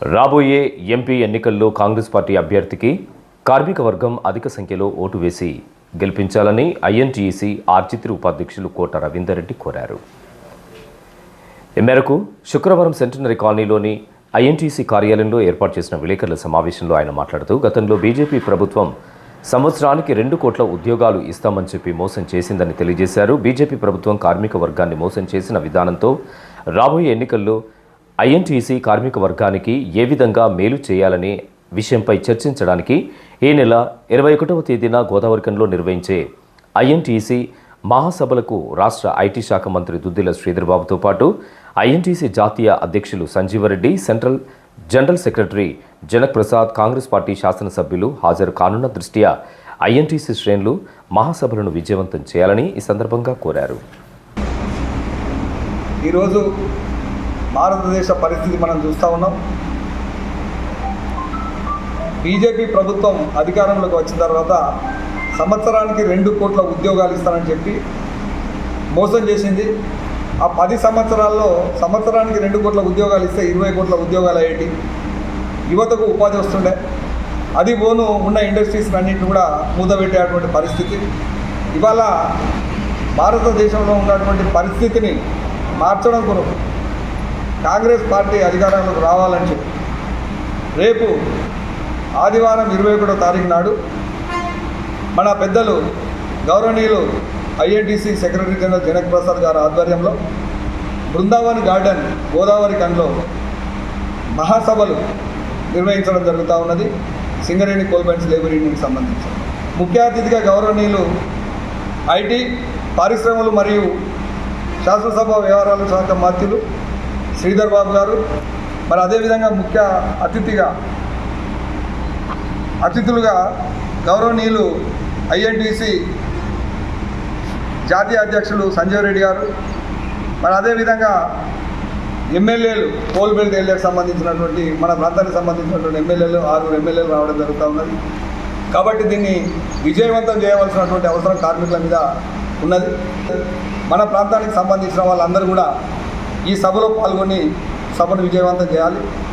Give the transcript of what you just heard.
రాబోయే ఎంపీ ఎన్నికల్లో కాంగ్రెస్ పార్టీ అభ్యర్థికి కార్మిక వర్గం అధిక సంఖ్యలో ఓటు వేసి గెలిపించాలని ఐఎన్టీఈసీ ఆర్జిత్రి ఉపాధ్యక్షులు కోట రవీందర్ రెడ్డి కోరారు. ఈ మేరకు శుక్రవారం సెంటనరీ కాలనీలోని ఐఎన్టీసీ కార్యాలయంలో ఏర్పాటు చేసిన విలేకరుల సమావేశంలో ఆయన మాట్లాడుతూ గతంలో బీజేపీ ప్రభుత్వం సంవత్సరానికి రెండు కోట్ల ఉద్యోగాలు ఇస్తామని చెప్పి మోసం చేసిందని తెలియజేశారు. బీజేపీ ప్రభుత్వం కార్మిక వర్గాన్ని మోసం చేసిన విధానంతో రాబోయే ఎన్నికల్లో ఐఎన్టీసీ కార్మిక వర్గానికి ఏ విధంగా మేలు చేయాలనే విషయంపై చర్చించడానికి ఈ నెల ఇరవై ఒకటవ తేదీన గోదావరికంలో నిర్వహించే ఐఎన్టీసీ మహాసభలకు రాష్ట్ర ఐటీ శాఖ మంత్రి దుద్దిల శ్రీధర్బాబుతో పాటు ఐఎన్టీసీ జాతీయ అధ్యక్షులు Sanjeevareddy central general secretary Janak Prasad Congress party శాసనసభ్యులు హాజరు కానున్న దృష్ట్యా ఐఎన్టీసీ శ్రేణులు మహాసభలను విజయవంతం చేయాలని ఈ సందర్భంగా కోరారు. ఈరోజు భారతదేశ పరిస్థితి మనం చూస్తూ ఉన్నాం. బీజేపీ ప్రభుత్వం అధికారంలోకి వచ్చిన తర్వాత సంవత్సరానికి రెండు కోట్ల ఉద్యోగాలు ఇస్తానని చెప్పి మోసం చేసింది. ఆ పది సంవత్సరాల్లో సంవత్సరానికి రెండు కోట్ల ఉద్యోగాలు ఇస్తే ఇరవై కోట్ల ఉద్యోగాలు అయ్యేటి. యువతకు ఉపాధి వస్తుండే. అది పోను ఉన్న ఇండస్ట్రీస్ అన్నింటిని కూడా మూతబెట్టేటువంటి పరిస్థితి. ఇవాళ భారతదేశంలో ఉన్నటువంటి పరిస్థితిని మార్చడం కొరకు కాంగ్రెస్ పార్టీ అధికారంలోకి రావాలని చెప్పి. రేపు ఆదివారం ఇరవై ఒకటో తారీఖు నాడు మన పెద్దలు గౌరవనీయులు IATC secretary general Janak Prasad గారి ఆధ్వర్యంలో బృందావన్ గార్డెన్ గోదావరి కండ్లో మహాసభలు నిర్వహించడం జరుగుతూ ఉన్నది. సింగరేణి కోల్బైన్స్ లేబర్ యూనియన్కి సంబంధించి. ముఖ్య అతిథిగా గౌరవనీయులు ఐటీ పరిశ్రమలు మరియు శాసనసభ వ్యవహారాల శాఖ మంత్రులు శ్రీధర్ బాబు గారు. మరి అదేవిధంగా ముఖ్య అతిథిగా అతిథులుగా గౌరవనీయులు ఐఎన్టీసీ జాతీయ అధ్యక్షులు సంజయ్ రెడ్డి గారు మరి అదేవిధంగా ఎమ్మెల్యేలు కోల్బెల్ట్ ఏరియాకి సంబంధించినటువంటి మన ప్రాంతానికి సంబంధించినటువంటి ఎమ్మెల్యేలు ఆరుగురు ఎమ్మెల్యేలు రావడం జరుగుతూ ఉన్నది. కాబట్టి దీన్ని విజయవంతం చేయవలసినటువంటి అవసరం కార్మికుల మీద ఉన్నది. మన ప్రాంతానికి సంబంధించిన వాళ్ళందరూ కూడా ఈ సభలో పాల్గొని సభను విజయవంతం చేయాలి.